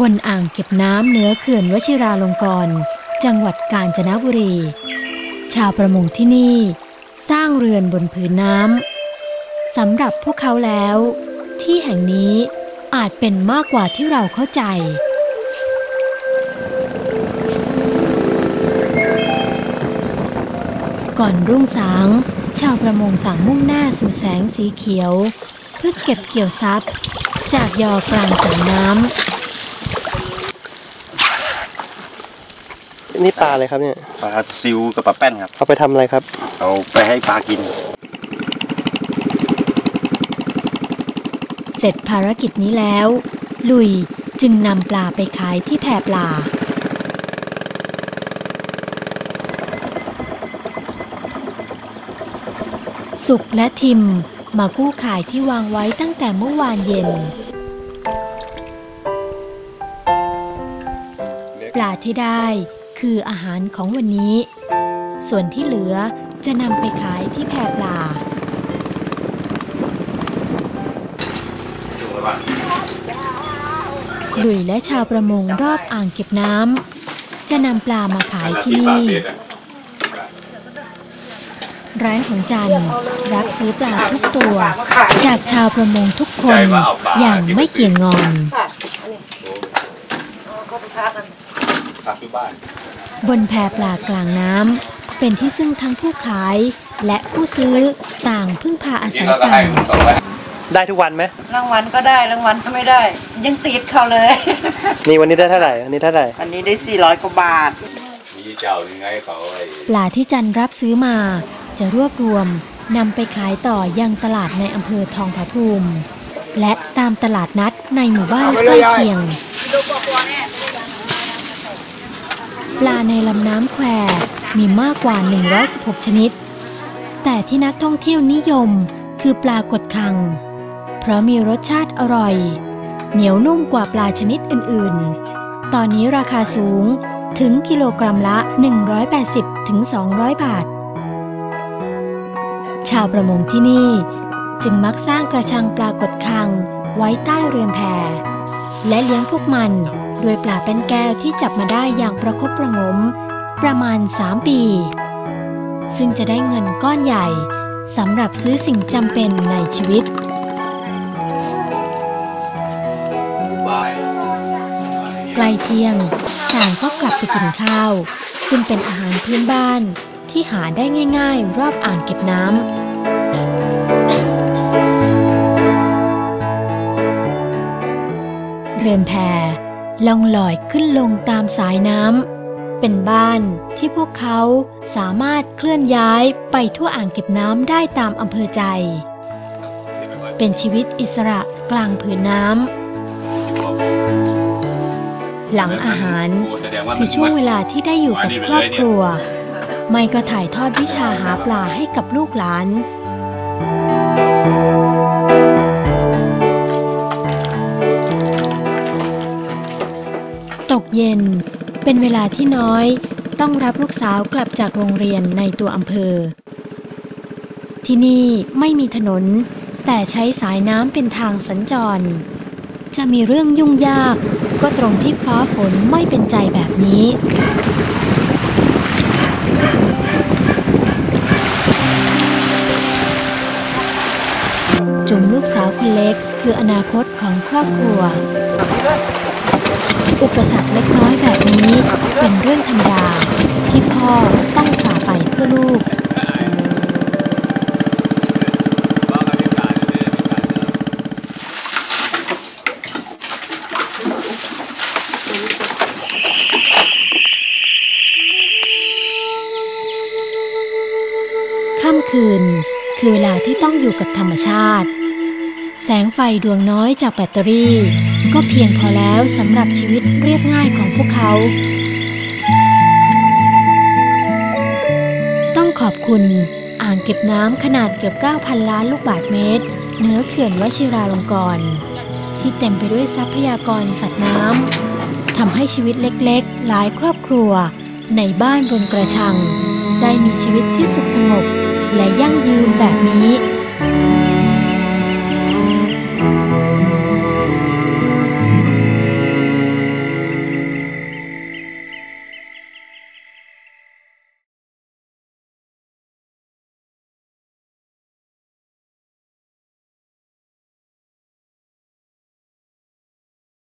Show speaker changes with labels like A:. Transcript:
A: บนอ่างเก็บน้ำเหนือเขื่อนวชิราลงกรณ์จังหวัดกาญจนบุรี ชาวประมงที่นี่ สร้างเรือนบนผืนน้ำสำหรับพวกเขาแล้ว ที่แห่งนี้อาจเป็นมากกว่าที่เราเข้าใจ ก่อนรุ่งสาง ชาวประมงต่างมุ่งหน้าสู่แสงสีเขียว เพื่อเก็บเกี่ยวทรัพย์ จากยอกลางสายน้ำ
B: นี่ปลาอะไรครับเนี่ย
C: ปลาซิวกับปลาแป้นครับ
B: เอาไปทำอะไรครับ
C: เอาไปให้ปลากิน
A: เสร็จภารกิจนี้แล้ว ลุยจึงนำปลาไปขายที่แพปลา สุกและทิมมากู้ขายที่วางไว้ตั้งแต่เมื่อวานเย็น ปลาที่ได้ คืออาหารของวันนี้ ส่วนที่เหลือจะนำไปขายที่แพปลาลุยและชาวประมงรอบอ่างเก็บน้ำจะนำปลามาขายที่นี่ร้านของจันรับซื้อปลาทุกตัว จากชาวประมงทุกคนอย่างไม่เกี่ยงงอน บนแพปลากลางน้ำเป็นที่ซึ่งทั้งผู้ขายและผู้ซื้อต่างพึ่งพาอาศัยกัน
B: ได้ทุกวันไหม
D: รางวัลก็ได้รางวัลก็ไม่ได้ ยังติดเขาเลย
B: นี่วันนี้ได้เท่าไหร่อันนี้เท่าไหร่
D: อันนี้ได้ 400กว่าบาท
E: มีเจ้ายังไงเขาไอ้
A: ปลาที่จันรับซื้อมา จะรวบรวมนำไปขายต่อยังตลาดในอำเภอทองผาภูมิ และตามตลาดนัดในหมู่บ้านใกล้เคียง ปลาในลำน้ำแควมีมากกว่า 116 ชนิด แต่ที่นักท่องเที่ยวนิยมคือปลากดคัง เพราะมีรสชาติอร่อย เหนียวนุ่มกว่าปลาชนิดอื่นๆ ตอนนี้ราคาสูงถึงกิโลกรัมละ 180-200 บาท ชาวประมงที่นี่จึงมักสร้างกระชังปลากดคังไว้ใต้เรือนแพและเลี้ยงพวกมัน ด้วยปลาเป็นแก้วที่จับมาได้อย่างประคบประงม ประมาณ 3 ปี ซึ่งจะได้เงินก้อนใหญ่สำหรับซื้อสิ่งจำเป็นในชีวิต
E: บ่าย
A: ใกล้เที่ยงต่างก็กลับไปกินข้าว ซึ่งเป็นอาหารพื้นบ้านที่หาได้ง่าย ๆ รอบอ่างเก็บน้ำเรือนแพ ล่องลอยขึ้นลงตามสายน้ำ เป็นบ้านที่พวกเขาสามารถเคลื่อนย้ายไปทั่วอ่างเก็บน้ำได้ตามอำเภอใจ เป็นชีวิตอิสระกลางผืนน้ำ หลังอาหารคือช่วงเวลาที่ได้อยู่กับครอบครัว ไม่ก็ถ่ายทอดวิชาหาปลาให้กับลูกหลาน เย็น เป็นเวลาที่น้อย ต้องรับลูกสาวกลับจากโรงเรียนในตัวอำเภอ ที่นี่ไม่มีถนน แต่ใช้สายน้ำเป็นทางสัญจร จะมีเรื่องยุ่งยาก ก็ตรงที่ฟ้าฝนไม่เป็นใจแบบนี้จุ๋มลูกสาวคนเล็กคืออนาคตของครอบครัว อุปสรรคเล็กน้อยแบบนี้เป็นเรื่องธรรมดาที่พ่อต้องฝ่าไปเพื่อลูก ค่ำคืนคือเวลาที่ต้องอยู่กับธรรมชาติ แสงไฟดวงน้อยจากแบตเตอรี่ ก็เพียงพอแล้วสำหรับชีวิตเรียบง่ายของพวกเขา ต้องขอบคุณอ่างเก็บน้ำขนาดเกือบ 9,000 ล้านลูกบาศก์เมตรเหนือเขื่อนวชิราลงกรณ์ที่เต็มไปด้วยทรัพยากรสัตว์น้ำทำให้ชีวิตเล็กๆ หลายครอบครัว ในบ้านบนกระชัง ได้มีชีวิตที่สุขสงบ และยั่งยืนแบบนี้